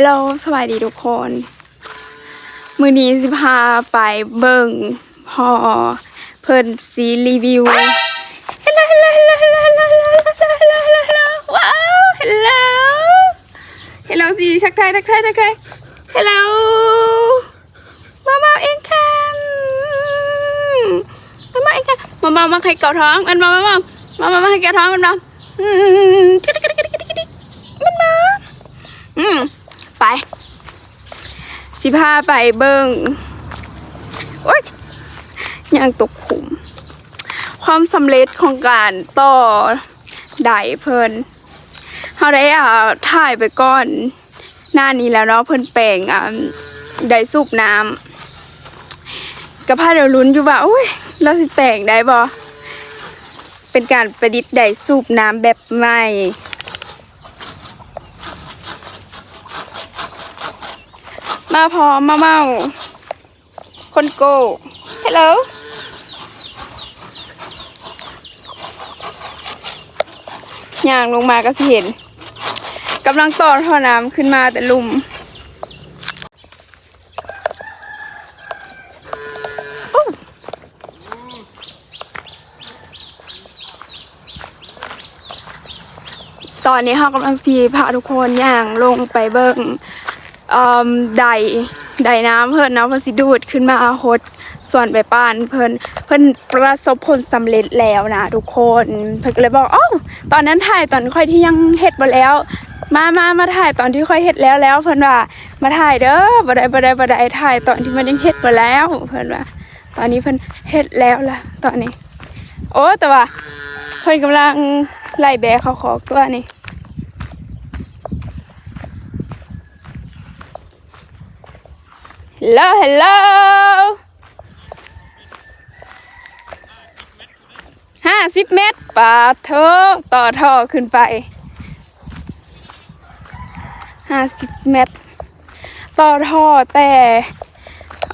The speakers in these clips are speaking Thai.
ลโหลสวัสดีทุกคน มือนี้สิพาไปเบิ่งพอเพิ่นซีรีวิวฮัลโหลฮัลโหลฮัลโหลฮัลโหลฮัลโหลฮัลโหลว้าวฮัลโหลฮัลโหลสีชักไทยชักไทยชักไทยฮัลโหลมาเมาเองค่ะมาเมาเองค่ะมาเมามาใครเกาท้องมันมามามามามามาใครเกาท้องมันมาอืมมันมาอืม ไป สิพาไปเบิงโอ๊ยยังตกขุม ความสำเร็จของการต่อได้เพิ่นเขาได้อ่าถ่ายไปก่อน หน้านี้แล้วเนาะเพิ่นแปลงอ่าได้สูบน้ำกับพาเดี๋ยวลุ้นอยู่ว่าโอ้ยเราสิแปลงได้บ่เป็นการประดิษฐ์ได้สูบน้ำแบบใหม่ มาพอมาเมา คนโกฮัลโหลย่างลงมาก็สิเห็นกำลังต่อท่อน้ำขึ้นมาแต่ลุมตอนนี้เรากำลังสีพาทุกคนย่างลงไปเบิ่ง ไดไดน้ำเพิ่นเนาะเพิ่นสิดูดขึ้นมาหดส่วนไปป้านเพิ่นเพิ่นประสบผลสำเร็จแล้วนะทุกคนเพิ่นก็เลยบอกอ้าวตอนนั้นถ่ายตอนค่อยที่ยังเฮ็ดบ่แล้ว มามามาถ่ายตอนที่ค่อยเฮ็ดแล้วแล้วเพิ่นว่ามาถ่ายเด้อบ่ได้บ่ได้บ่ได้ถ่ายตอนที่มันยังเฮ็ดบ่แล้วเพิ่นว่า ตอนนี้เพิ่นเฮ็ดแล้วล่ะตอนนี้ โอ้แต่ว่าเพิ่นกำลังไล่แบเขาขอกตัวนี่ ฮัลโหลฮัลโหลห้าสิบเมตรปาเธอต่อท่อขึ้นไปห้าสิบเมตร ต่อท่อแต่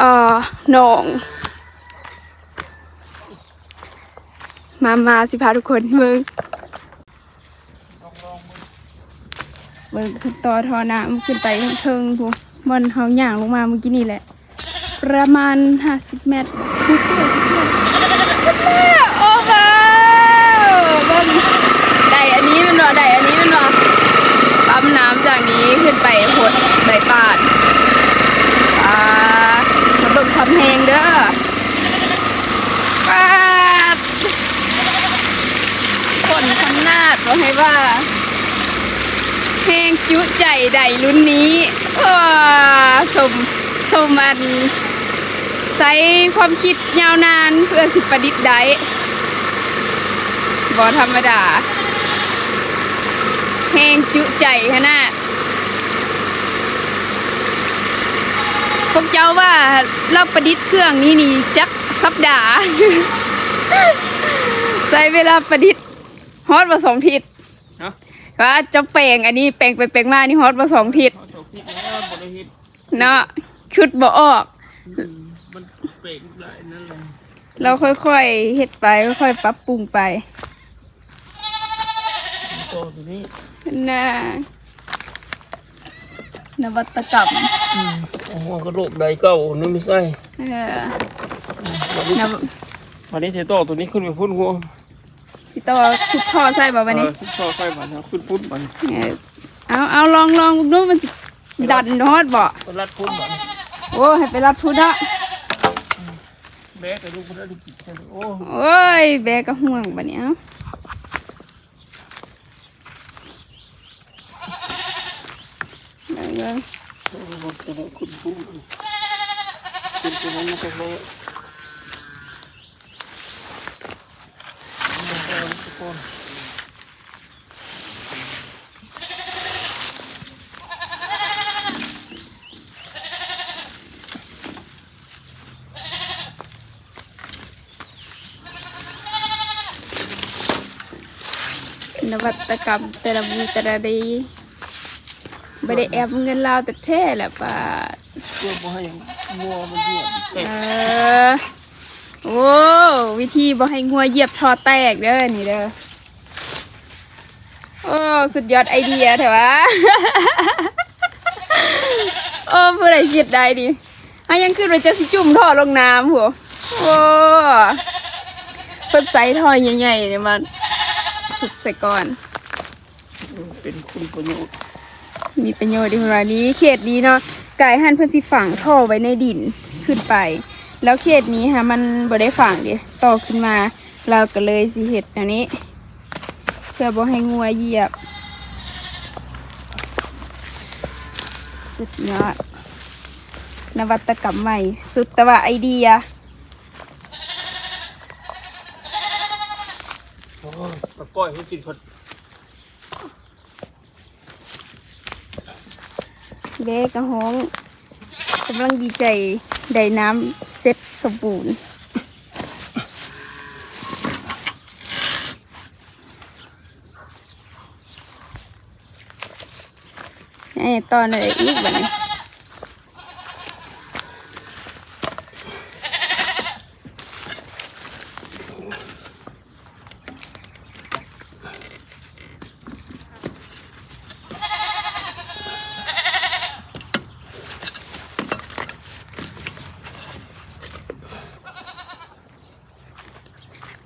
อ่อหนอง มามาสิพาทุกคนมึงเบิ่งขึ้นต่อท่อน้ำขึ้นไปเทิงๆพู บอนเฮาย่างลงมาเมื่อกี้นี่แหละ ประมาณ 50 เมตรผู้ช่วยผู้ช่วยโอ้โหเบิ่งได้อันนี้มันบ่ได้อันนี้มันบ่ปั๊มน้ำจากนี้ขึ้นไปหดใบปาดอ่ามาเบิ่งความแหงเด้อปาดคนขนาดว่าให้ว่าเพลงจุใจใดรุ่นนี้ สมสมอันใช้ความคิดยาวนานเพื่อสิประดิษฐ์ได้บอธรรมดาเพลงจุใจขนาดพวกเจ้าว่าเราประดิษฐ์เครื่องนี้นี่จักสัปดาห์ใช้เวลาประดิษฐ์ฮอดมาสองทิศเนาะว่าจะแปลงอันนี้แปลงไปแปลงมานี่ฮอตมาสองทิศเขาตก ที่แล้วบริหิตเนาะคิดบ่ออก มันเปรกหลายนั่นเลยเราค่อยๆเฮ็ดไปค่อยๆปรับปรุงไปโตตัวนี้น่ะนวัตกรรมโอ้โหกระโดดใดเก้านี่ไม่ใช่เออวันนี้นววันนี้เทโตตัวนี้ขึ้นไปพุ่นหัวสิต่อชุดท่อใส่บ่บัดนี้เออขึ้นต่อไฟมันเอาขึ้นพุ่นมันเออเอาเอาลองลองดูมันสิ ดันนอดบ่ไปรัดพุ่นบ่โอ้ให้ไปรัดพุ่นละแบกกับลูกพุ่นละดูกิจโอ้โอ้ยแบกกับห่วงบ่เนี้ยเบิ่งเบิ่งคุคุณพุ่งมันก็เลยมัเลยทุกคน วัตกรรมแต่ละมือแต่ละดีไม่ได้แอบเงินเราแต่แท้แหละป่าเพื่อบ่ให้งัวมันเหยียบเตะเออโอ้วิธีบ่ให้งัวเหยียบทอแตกเด้อนี่เด้อโอ้สุดยอดไอเดียเถอะวะโอ้ผู้ใดคิดได้ดิอันยังคือเราจะสิจุ่มท่อลงน้ำหัวโอ้เพิ่นใส่ท่อใหญ่ๆเนี่ยมา สุกใส่ก่อน เป็นคุณประโยชน์มีประโยชน์ดีของเรานี้ เขตนี้เนาะกายหันเพิ่นสิฝังท่อไว้ในดินขึ้นไป แล้วเขตนี้ฮะมันบ่ได้ฝังดิต่อขึ้นมา เราก็เลยสิเฮ็ดอันนี้ เพื่อบ่ให้งัวเหยียบ สุดยอดนวัตกรรมใหม่ สุดแต่ว่าไอเดีย โอ้ยปลา ก้อยเขากินคนเด็กระห้องกำลังดีใจได้น้ำเซ็ตสมบูรณ์ไอ้ตอนอะไรอีกบ้านี้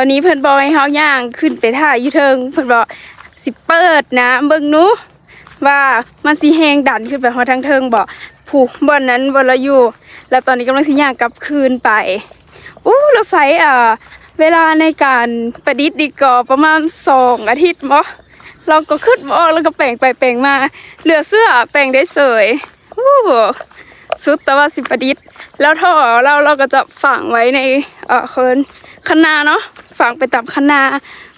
อนนี้เพิ่นบอกให้เฮาย่างขึ้นไปท่าอยู่เทิงเพิ่นบอกสิเปิดนะเบิ่งหนูว่ามันสิแหงดันขึ้นไปฮอดทางเทิงบ่ผูกบ่อนนั้นบ่ละอยู่ แล้วตอนนี้กำลังสิย่างกลับคืนไปอู้เราใช้อ่าเวลาในการประดิษฐ์ดีกอประมาณสองอาทิตย์บ่เราก็ขึ้นบ่อแล้วก็แปลงไปแปลงมาเหลือเสื้อแปลงได้เสยอู้สุดแต่ว่าสิประดิษฐ์แล้วท่อเราเราก็จะฝังไว้ในเอ่อเคิน คณาเนาะฝังไปตามคณา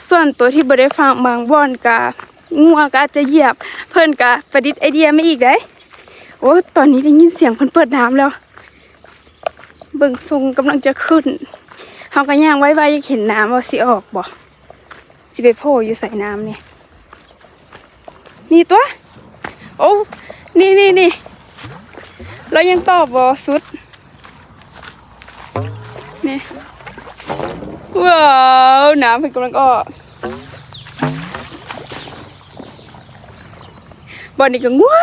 ส่วนตัวที่บ่ได้ฝังบางบ่อนกะงัวก็อาจจะเหยียบ เพิ่นกะประดิษฐ์ไอเดียไม่อีกได้โอ้ตอนนี้ได้ยินเสียงเพิ่นเปิดน้ำแล้ว เบิ่งทรงกำลังจะขึ้นเฮาก็ย่างไว้ไว้ยากเห็นน้ำว่าสิออกบ่สิไปโผล่อยู่ใส่น้ำนี่นี่ตัวโอ้นี่นี่นี่เรายังตอบบ่สุดนี่ ว้าวน้ำเพิ่นกำลังออกบ่อนี้ก็งัว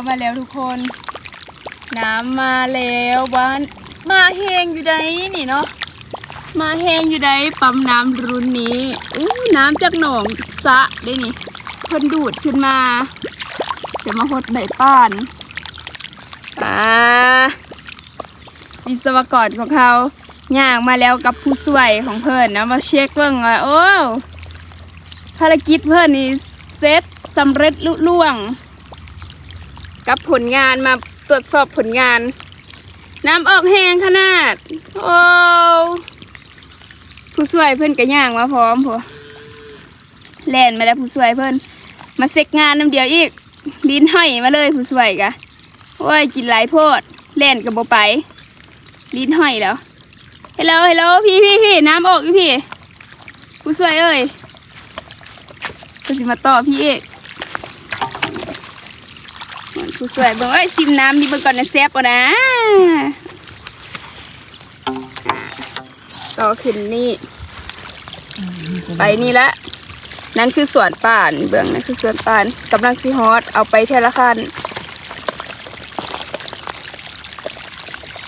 โบ มาแล้วทุกคน น้ำมาแล้วบ้านมาแหงอยู่ใดนี่เนาะมาแหงอยู่ใดปั๊มน้ำรุ่นนี้อู้น้ำจากหนองสะได้นี่เพิ่นดูดขึ้นมาเดี๋ยวมาหดใบป้านอ่าวิศวกรของเขาย่างมาแล้วกับผู้ช่วยของเพิ่อนนะมาเช็คเบิ่งว่าโอ้ภารกิจเพิ่อนนี่เซตสำเร็จลุล่วง กับผลงานมาตรวจสอบผลงาน น้ำออกแห้งขนาด โอ้ผู้ช่วยเพื่อนกระย่างมาพร้อมพอแล่นมาแล้วผู้ช่วยเพื่อนมาเซ็กงานน้ำเดียวอีกดินห้อยมาเลยผู้ช่วยกะโอ้ยกินหลายโพดแล่นกับโบไป ลิ้นห้อยแล้วเฮลโหลฮัลโหลพี่พี่พี่น้ำออกอีพี่ผู้ช่วยเอ้ยก็สิมาต่อพี่เอก ผู้สวยเบิ่งเอ้ยซิมน้ำนี่เบิ่งก่อนนะแซ่บก่อนนะอ่าต่อขึ้นนี่ ไปนี่ละ นั่นคือสวนป่านเบื้องนั่นคือสวนป่านกำลังซีฮอตเอาไปเทละคัน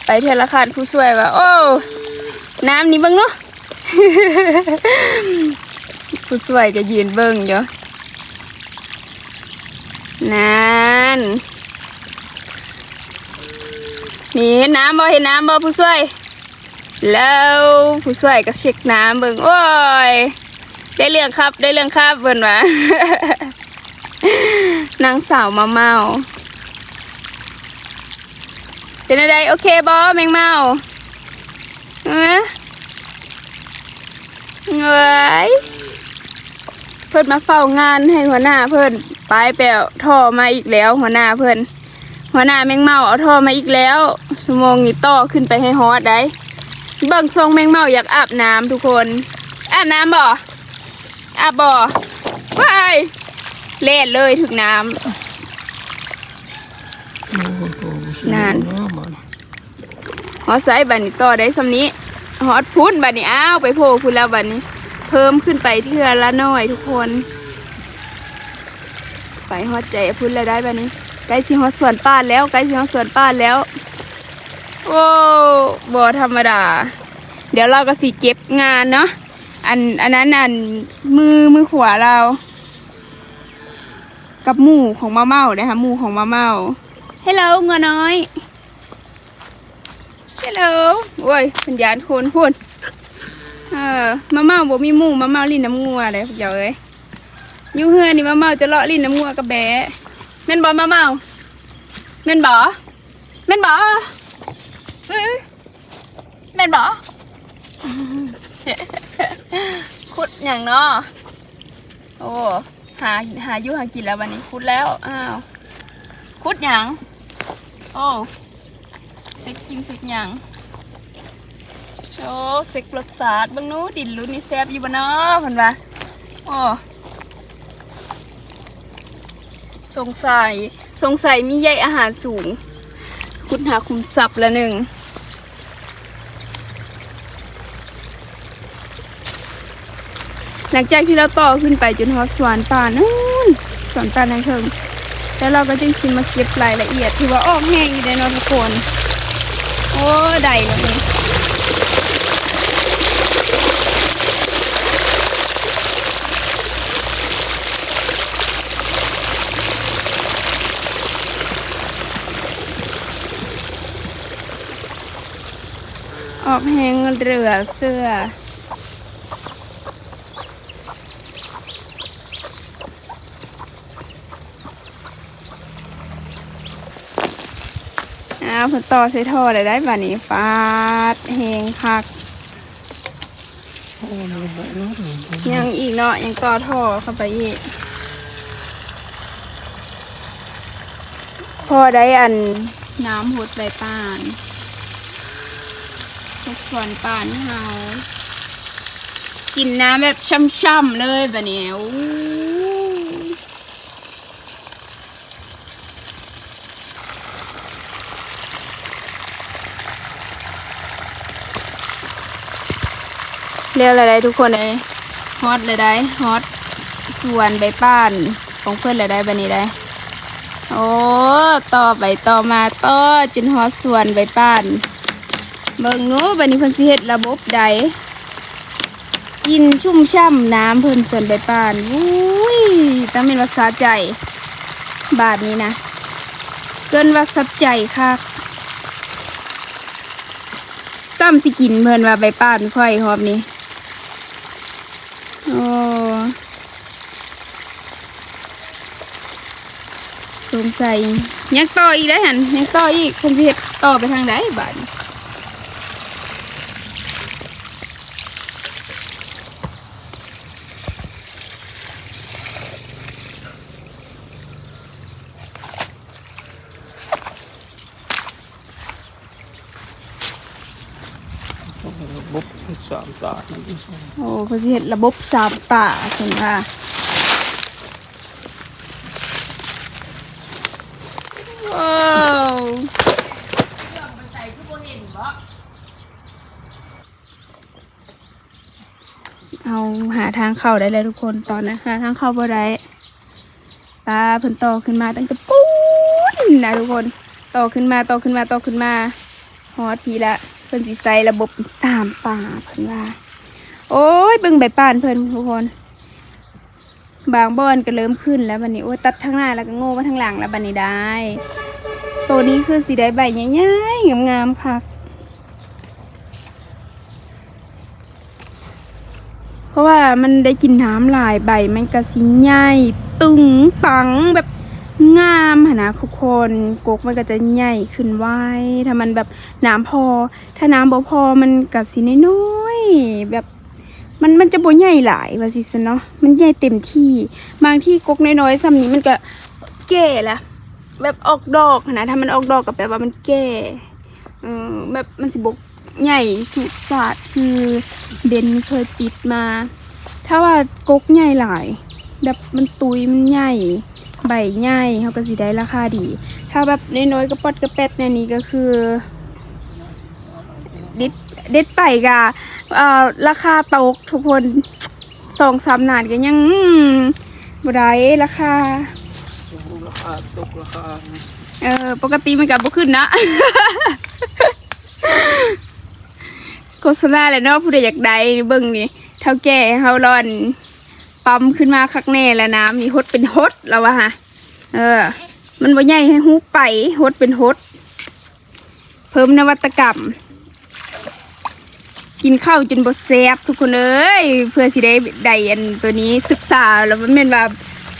ไปเทละคันผู้สวยว่า โอ้ น้ำนี่เบิ่งเนาะผู้สวยก็ยืนเบิ่งอยู่นั่น นี่เห็นน้ำบ่เห็นน้ำบ่ผู้สวย แล้วผู้สวยก็เช็คน้ำเบิ่งโอ้ยได้เรื่องครับได้เรื่องครับเบิ่นว่านางสาวมาเมาเป็นอะไรโอเคบ่แมงเมาเออเงยเพิ่นมาเฝ้างานให้หัวหน้าเพิ่นไปแปลท่อมาอีกแล้ว หัวหน้าเพิ่นหัวหน้าแมงเมาเอาท่อมาอีกแล้ว ชั่วโมงนี้ต่อขึ้นไปให้ฮอดได้ เบิ่งทรงแมงเมาอยากอาบน้ำทุกคน อาบน้ำบ่อาบบ่ว้ายเล่นเลยถึงน้ำนานฮอดไซบัดนี้ต่อได้สำนี้ฮอดพุ่นบัดนี้อ้าวไปโผล่พุ่นแล้วบัดนี้ เพิ่มขึ้นไปเทือละน้อยทุกคน ไปฮอดใจพุ่นแล้วได้บัดนี้ใกล้สิฮอดสวนป้านแล้วใกล้สิฮอดสวนป้านแล้ว โอ้บ่ธรรมดา เดี๋ยวเราก็สิเก็บงานเนาะอันอันนั้นอันมือมือขวาเรา กับหมู่ของมาเมานะคะหมู่ของมาเมาฮัลโหลเงอน้อยเฮลโหลโอ้ยสัญญาณคนพูดเออมาเมาบ่มีหมู่มาเมาลิ้นน้ำงัวเลยพวกเจ้าเอ้ยยูเฮือนี่มาเมาจะเลาะลิ้นน้ำงัวกับแบะแม่นบ่มาเมาแม่นบ่แม่นบ่อื้ อแม่นบ่ขุดอย่างเนาะโอ้หาหาอยู่หากินแล้ววันนี้ขุดแล้วอ้าวขุดอย่างโอ้เซ็กกินเซ็กหยังโอ้เซ็กรสชาติบิ่งนู้ดินลุ้นนี่แซ่บอยู่บ่เนาะเพิ่นว่าโอ้สงสัยสงสัยมีใยอาหารสูง คุณหาคุมทรัพย์ละหนึ่งหลังจากที่เราต่อขึ้นไปจนฮอสวนป่านู่นสวนป่าในเทิงแล้วเราก็จึงซิมาเก็บรายละเอียดที่ว่าออกแห้งอยู่ในนอนทุกคน โอ้ได้แล้วนี่ อกแหงเรือเสื้ออ้าผลต่อใส่ท่อได้ได้บานี้ฟาดแหงคักยังอีกเนาะยังต่อท่อเข้าไปอีกพอได้อันน้ำหดใบป่าน วนป่านเฮากินน้ำแบบช่ำๆเลยแบบนี้เรียกอะไรได้ทุกคนเลยฮอตเลยได้ฮอตสวนใบป่านของเพื่อนเลยได้แบบนี้ได้โอ้ ต่อไปต่อมาต่อจนฮอดสวนใบป่าน เบิ่งหนู้บันนี้เพิ่นสิเฮ็ดระบบใดกินชุ่มช่ำน้ำเพิ่นสวนใบป่านอุ้ยต้องเป็นว่าสะใจ บาทนี้นะ เกินว่าสับใจคักซ้ำสิกินเพิ่นว่าใบป่านค่อยหอบนี้โอ้สงสัยยังต่ออีกได้หันยังต่ออีกเพิ่นสิเฮ็ดต่อไปทางใดบานี้ บุบสามตาโอ้เขาสิเฮ็ดระบบสามตาเห็นค่ะว้าวเอาหาทางเข้าได้เลยทุกคนตอนนั้หาทางเข้าบ่ได้ตาเพิ่นต่อขึ้นมาตั้งแต่ปูนนะทุกคนต่อขึ้นมาต่อขึ้นมาต่อขึ้นมาฮอดพีละ พิ่นสิใส่ระบบสามตาเพิ่นว่า โอ้ยบิ่งใบป่านเพิ่นทุกคน บางบอนก็เริ่มขึ้นแล้วบัดนี้โอ้ยตัดทางหน้าแล้วก็โง่มาทางหลังแล้วบัดนี้ได้ ตัวนี้คือสีได้ใบใหญ่ๆงามๆค่ะเพราะว่ามันได้กินน้ำหลายใบมันก็สิใหญ่ตึงปังแบบ งามหนนะทุกคนกกมันก็จะใหญ่ขึ้นไว้ ถ้ามันแบบน้ำพอ ถ้าน้ำบ่พอมันก็สิน้อยๆแบบมันมันจะบ่ใหญ่หลายว่าสิซะเนาะมันใหญ่เต็มที่ บางที่กกน้อยๆซ้ำนี้มันก็แก่ละแบบออกดอกนะถ้ามันออกดอกก็แปลว่ามันแก่เออแบบมันสิบกใหญ่สุดสาดคือเบนเคยปิดมา ถ้าว่ากกใหญ่หลาย แบบมันตุยมันใหญ่ ใบใหญ่เขาก็สิได้ราคาดี ถ้าแบบน้อยๆกระปอดกระแปดในนี้ก็คือเด็ดเด็ดไปกะเอ่อราคาตกทุกคนสองสามนานก็ยังอืมบ่ได้ราคาราคาตกราคาเออปกติมันกับบ่ขึ้นนะโฆษณาแหละเนาะผู้ใดอยากได้เบิ่งนี่เท่าแก่เฮาร้อน ปั๊มขึ้นมาคักแน่แล้วน้ำนี่ฮดเป็นฮดแล้ววะฮะเออ มันบ่ใหญ่ให้ฮู้ไปฮดเป็นฮด เพิ่มนวัตกรรม กินข้าวจนบ่แซ่บทุกคนเอ้ยเพื่อสิได้ได้อันตัวนี้ศึกษาแล้วมันแม่นว่า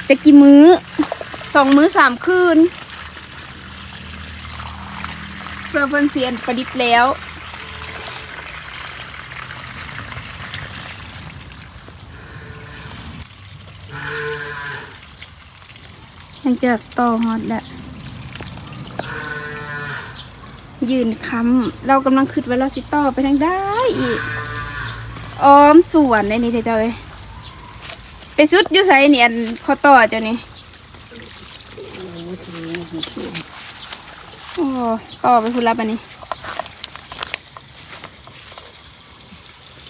จะกี่มื้อสองมื้อสามคืนเพื่อเพิ่นเสียนประดิษฐ์แล้ว ยังจะต่อฮอตแหละยืนค้ำเรากำลังคิดว่าเราสิต่อไปทางได้อีกอ้อมสวนในนี้เด้อจ้าเอ้ยไปสุดอยู่ไสเนี่ยอันข้อต่อเจ้านี่โอ้ต่อไปคุณรับอันนี้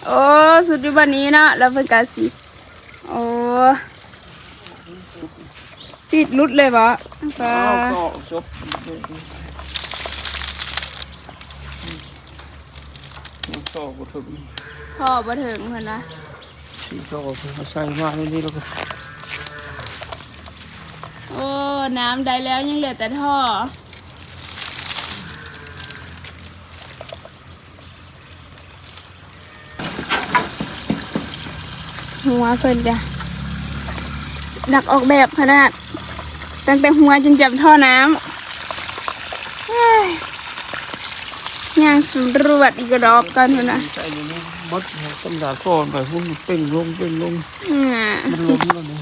โอ้สุดอยู่บันนี้เนาะแล้วเพิ่นกาสิโอ้ สิรุดเลยบ่ปลาก็จบต่อก็ถึงพ่อบ่ถึงเพิ่นนะสี่ต่อใส่มาในนี้แล้วก็โอ้น้ำได้แล้วยังเหลือแต่ท่อหัวเพิ่นจ้ะดักออกแบบขนาด ตั้งแต่หัวจนจับท่อน้ำเฮ้ยย่างสำรวจอีกรอบกันเถอะนะใส่ในนี้มดตำดาก่อนไปพุ่งเป่งลงเป่งลงอืมมันล้มแล้วนี่ล้มแล้วนี่น้